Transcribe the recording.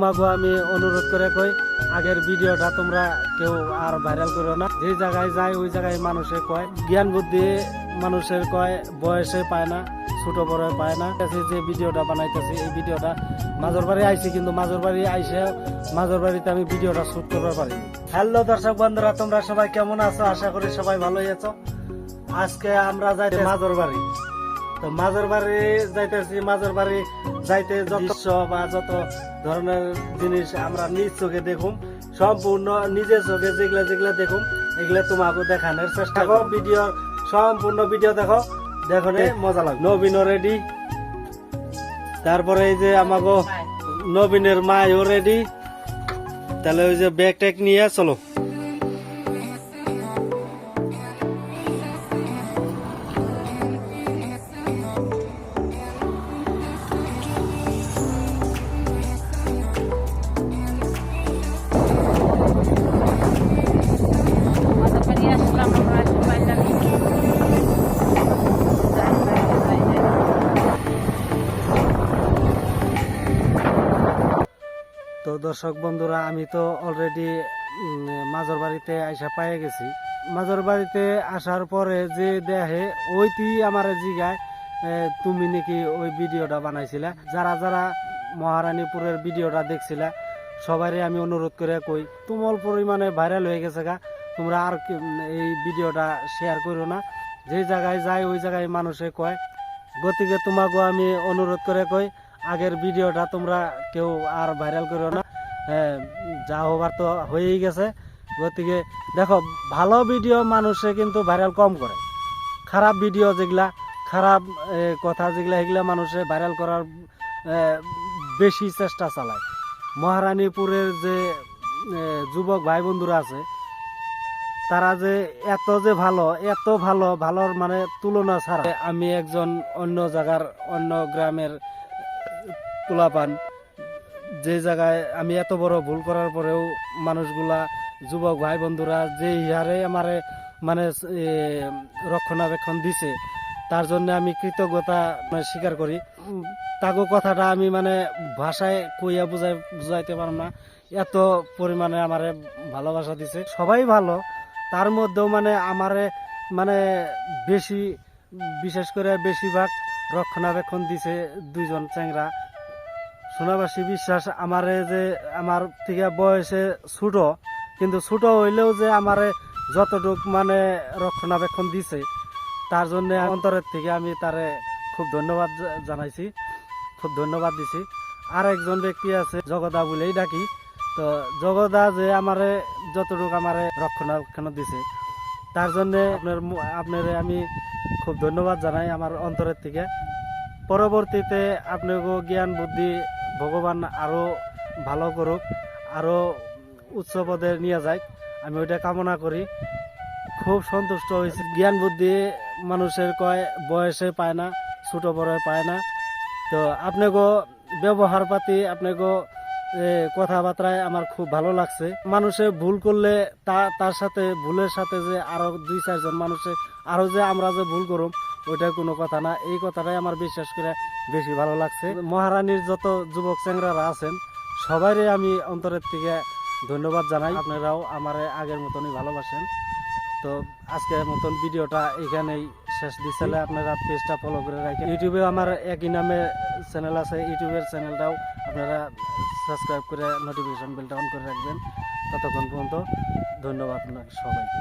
তোমাকে আমি অনুরোধ করে কই, আগের ভিডিওটা তোমরা কেউ আর ভাইরাল করো না। যে জায়গায় যায়, ওই জায়গায় মানুষে কয়। জ্ঞান বুদ্ধি মানুষের কয়, বয়সে পায় না, ছোট বড় পায় না। কাছে যে ভিডিওটা বানাইতেছি, এই ভিডিওটা মাঝর বাড়ি আইছি, কিন্তু মাঝর বাড়ি আইসে মাঝর বাড়িতে আমি ভিডিওটা শুট করতে পারি হ্যালো দর্শক বন্ধুরা, তোমরা সবাই কেমন আছো? আশা করি সবাই ভালোই আছো। আজকে আমরা যাই মাঝর বাড়ি তো মাঝর বাড়ি যাইতেছি মাঝর বাড়ি যাইতে যত বা যত ধরনের জিনিস আমরা নিজ চোখে দেখুম সম্পূর্ণ নিজের চোখে যেগুলা যেগুলা দেখুম এগুলা তোমাকে দেখানোর চেষ্টা করো ভিডিও সম্পূর্ণ ভিডিও দেখো দেখো মজা লাগবে। নবীন রেডি তারপরে এই যে আমাকে নবীনের মায়ও রেডি তাহলে ওই যে ব্যাগ ট্যাগ নিয়ে চলো। দর্শক বন্ধুরা, আমি তো অলরেডি মাঝর বাড়িতে আইসা পাইয়ে গেছি। মাঝর বাড়িতে আসার পরে যে দেখে ওইটি আমার জিগায় তুমি নাকি ওই ভিডিওটা বানাইছিলা? যারা যারা মহারানীপুরের ভিডিওটা দেখছিলা সবারই আমি অনুরোধ করে কই, তুমল পরিমাণে ভাইরাল হয়ে গেছে গা, তোমরা আর এই ভিডিওটা শেয়ার করো না। যে জায়গায় যায়, ওই জায়গায় মানুষে কয়। গতিকে তোমাকে আমি অনুরোধ করে কই, আগের ভিডিওটা তোমরা কেউ আর ভাইরাল করো না। যা হবার তো হয়েই গেছে। গতিকে দেখো, ভালো ভিডিও মানুষে কিন্তু ভাইরাল কম করে। খারাপ ভিডিও যেগুলা, খারাপ কথা যেগুলা, এগুলা মানুষে ভাইরাল করার বেশি চেষ্টা চালায়। মহারানীপুরের যে যুবক ভাই বন্ধুরা আছে, তারা যে এত যে ভালো, এত ভালো, ভালোর মানে তুলনা ছাড়া। আমি একজন অন্য জায়গার, অন্য গ্রামের পোলাপান যে জায়গায় আমি এত বড় ভুল করার পরেও মানুষগুলা, যুবক ভাই বন্ধুরা যে হারে আমারে মানে রক্ষণাবেক্ষণ দিছে, তার জন্য আমি কৃতজ্ঞতা মানে স্বীকার করি। তাগো কথাটা আমি মানে ভাষায় কইয়া বুঝাই, বুঝাইতে পারলাম না। এত পরিমাণে আমারে ভালোবাসা দিছে। সবাই ভালো, তার মধ্যেও মানে আমারে মানে বেশি, বিশেষ করে বেশিরভাগ রক্ষণাবেক্ষণ দিছে দুইজন চ্যাংরা। সোনাবাসী বিশ্বাস, আমারে যে আমার থেকে বয়সে ছোট, কিন্তু ছোট হইলেও যে আমারে যতটুক মানে রক্ষণাবেক্ষণ দিছে, তার জন্য অন্তরের থেকে আমি তারে খুব ধন্যবাদ জানাইছি, খুব ধন্যবাদ দিছি। আর একজন ব্যক্তি আছে, জগদা বলেই ডাকি। তো জগদা যে আমারে যতটুকু আমারে রক্ষণাবেক্ষণ দিছে, তার জন্য আপনার আপনারে আমি খুব ধন্যবাদ জানাই আমার অন্তরের থেকে। পরবর্তীতে আপনাকে জ্ঞান, বুদ্ধি ভগবান আরও ভালো করুক আরও উচ্চ পদে নিয়ে যায় আমি ওইটা কামনা করি। খুব সন্তুষ্ট হয়েছি। জ্ঞান, বুদ্ধি মানুষের কয়, বয়সে পায় না, ছোট বড় পায় না। তো আপনাকে ব্যবহার পাতি, আপনাকে কথাবার্তায় আমার খুব ভালো লাগছে। মানুষে ভুল করলে তা, তার সাথে, ভুলের সাথে যে আরও দুই, চারজন মানুষে, আরও যে আমরা যে ভুল করুম, ওইটা কোনো কথা না। এই কথাটাই আমার বিশ্বাস করে বেশি ভালো লাগছে। মহারানীর যত যুবক চ্যাংরারা আছেন, সবাইরে আমি অন্তরের থেকে ধন্যবাদ জানাই। আপনারাও আমার আগের মতনই ভালোবাসেন। তো আজকের মতন ভিডিওটা এখানেই শেষ দিছিলে আপনারা পেজটা ফলো করে রাখেন। ইউটিউবে আমার একই নামে চ্যানেল আছে, ইউটিউবের চ্যানেলটাও আপনারা সাবস্ক্রাইব করে নোটিফিকেশন বেলটা অন করে রাখবেন। ততক্ষণ পর্যন্ত ধন্যবাদ আপনাকে সবাইকে।